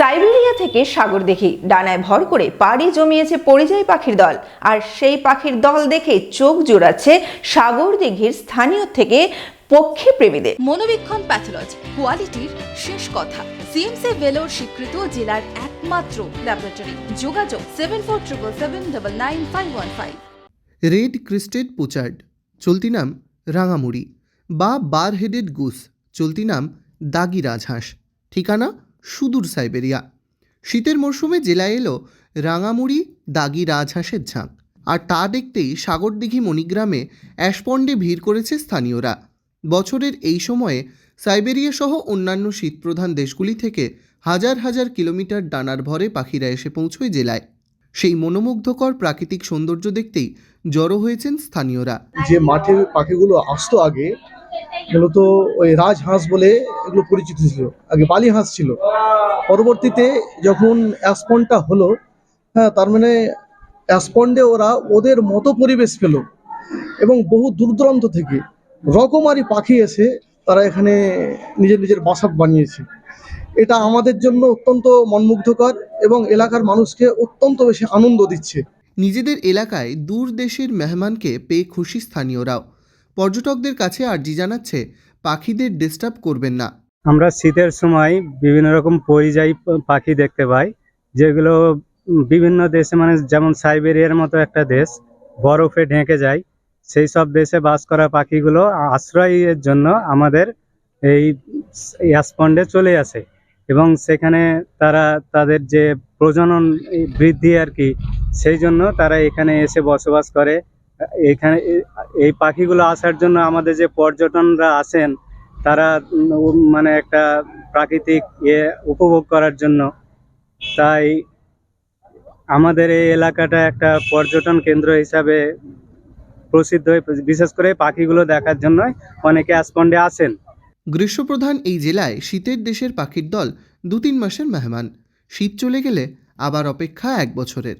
Siberia থেকে সাগর দেখি। ডানায় ভর করে পাড়ি জমিয়েছে পরিযায়ী পাখির দল। আর সেই পাখির দল দেখে চোখ জোড়াচ্ছে সাগর দিঘির স্থানীয় থেকে পক্ষী প্রেমীদের। মনোবীক্ষণ প্যাথোলজি কোয়ালিটির শেষ কথা। সিএমসি ভেলোর স্বীকৃত জেলার একমাত্র ল্যাবরেটরি। যোগাযোগ seven four triple seven double nine five one five red crested pochard চলতি নাম রাঙামুড়ি। বা বার হেডেড গুস চলতি নাম দাগি রাজহাঁস ঠিকানা সুদূর সাইবেরিয়া। শীতের মরশুমে জেলায় এলো রাঙামুড়ি, দাগি রাজহাঁসের ঝাঁক। আর তা দেখতেই সাগরদিঘি মণিগ্রামে অ্যাশপন্ডে ভিড় করেছে স্থানীয়রা। বছরের এই সময়ে সাইবেরিয়া সহ অন্যান্য শীতপ্রধান দেশগুলি থেকে হাজার হাজার কিলোমিটার ডানার ভরে পাখিরা এসে পৌঁছয় জেলায়। সেই মনোমুগ্ধকর প্রাকৃতিক সৌন্দর্য দেখতেই জড়ো হয়েছেন স্থানীয়রা। যে মাঠে পাখিগুলো আসতো আগে মূলত ওই রাজহাঁস বলে এগুলো পরিচিত ছিল। আগে বালি হাঁস ছিল। পরবর্তীতে যখন অ্যাসপন্ডটা হলো হ্যাঁ তার মানে অ্যাসপন্ডে ওরা ওদের মতো পরিবেশ পেল এবং বহু দূর দূরান্ত থেকে রকমারি পাখি এসে তারা এখানে নিজের নিজের বাসা বানিয়েছে। এটা আমাদের জন্য অত্যন্ত মনমুগ্ধকর এবং এলাকার মানুষকে অত্যন্ত বেশি আনন্দ দিচ্ছে। নিজেদের এলাকায় দূর দেশের মেহমানকে পেয়ে খুশি স্থানীয়রাও। পর্যটকদের কাছে আর্জি জানাচ্ছে, পাখিদের ডিস্টার্ব করবেন না। আমরা শীতের সময় বিভিন্ন রকম পরিযায়ী পাখি দেখতে পাই, যেগুলো বিভিন্ন দেশে মানে যেমন সাইবেরিয়ার মতো একটা দেশ, বরফে ঢেকে যায়। সেই সব দেশে বাস করা পাখিগুলো আশ্রয়ের জন্য আমাদের এই ইয়াসপন্ডে চলে আসে এবং সেখানে তারা তাদের যে প্রজনন বৃদ্ধি আর কি, সেই জন্য তারা এখানে এসে বসবাস করে। এখানে এই পাখিগুলো আসার জন্য আমাদের যে পর্যটনরা আসেন তারা মানে একটা প্রাকৃতিক ইয়ে উপভোগ করার জন্য। তাই আমাদের এই এলাকাটা একটা পর্যটন কেন্দ্র হিসাবে প্রসিদ্ধ বিশেষ করে পাখিগুলো দেখার জন্য অনেকে অ্যাসপন্ডে আসেন গ্রীষ্মপ্রধান এই জেলায় শীতের দেশের পাখির দল দু তিন মাসের মেহমান। শীত চলে গেলে আবার অপেক্ষা এক বছরের।